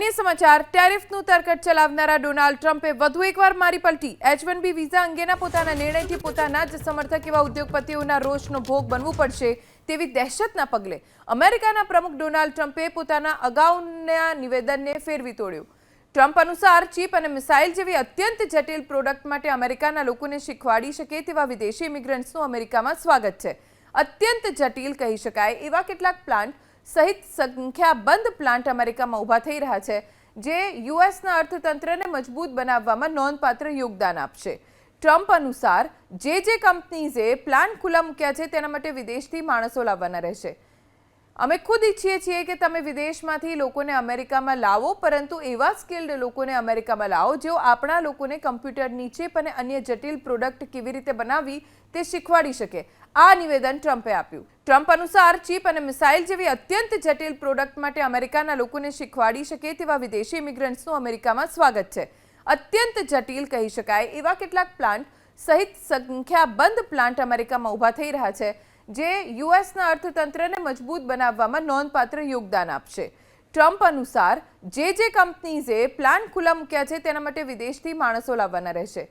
અન્ય સમાચાર, ટેરિફનું તરકટ ચલાવનારા ડોનાલ્ડ ટ્રમ્પે વધુ એકવાર મારી પલટી. એચ વન બી વિઝા અંગેના પોતાના નિર્ણયથી પોતાના જ સમર્થક એવા ઉદ્યોગપતિઓના રોષનો ભોગ બનવું પડશે તેવી દહેશતના પગલે અમેરિકાના પ્રમુખ ડોનાલ્ડ ટ્રમ્પે પોતાના અગાઉના નિવેદનને ફેરવી તોડ્યું. ટ્રમ્પ અનુસાર ચીપ અને મિસાઇલ જેવી અત્યંત જટિલ પ્રોડક્ટ માટે અમેરિકાના લોકોને શીખવાડી શકે તેવા વિદેશી ઇમિગ્રન્ટ્સનું અમેરિકામાં સ્વાગત છે. અત્યંત જટિલ કહી શકાય એવા કેટલાક પ્લાન્ટ સહિત સંખ્યાબંધ પ્લાન્ટ અમેરિકામાં ઊભા થઈ રહ્યા છે, જે યુએસના અર્થતંત્રને મજબૂત બનાવવામાં નોંધપાત્ર યોગદાન આપશે. ટ્રમ્પ અનુસાર, જે જે કંપનીઝે પ્લાન્ટ ખુલ્લા મૂક્યા છે, તેના માટે વિદેશથી માણસો લાવવાના રહેશે. અમે ખુદ ઈચ્છીએ છીએ કે તમે વિદેશમાંથી લોકોને અમેરિકામાં લાવો, પરંતુ એવા સ્કિલ્ડ લોકોને અમેરિકામાં લાવો જેઓ આપણા લોકોને કમ્પ્યુટરની નીચે અને અન્ય જટિલ પ્રોડક્ટ કેવી રીતે બનાવવી તે શીખવાડી શકે. આ નિવેદન ટ્રમ્પે આપ્યું. ટ્રમ્પ અનુસાર ચીપ અને મિસાઇલ જેવી અત્યંત જટિલ પ્રોડક્ટ માટે અમેરિકાના લોકોને શીખવાડી શકે તેવા વિદેશી ઇમિગ્રન્ટ્સનું અમેરિકામાં સ્વાગત છે. અત્યંત જટિલ કહી શકાય એવા કેટલાક પ્લાન્ટ સહિત સંખ્યાબંધ પ્લાન્ટ અમેરિકામાં ઊભા થઈ રહ્યા છે. જે યુએસના અર્થતંત્રને મજબૂત બનાવવામાં નોંધપાત્ર યોગદાન આપશે. ટ્રમ્પ અનુસાર, જે જે કંપનીઝે પ્લાન્ટ ખુલ્લા મૂક્યા છે તેના માટે વિદેશથી માણસો લાવવાના રહેશે.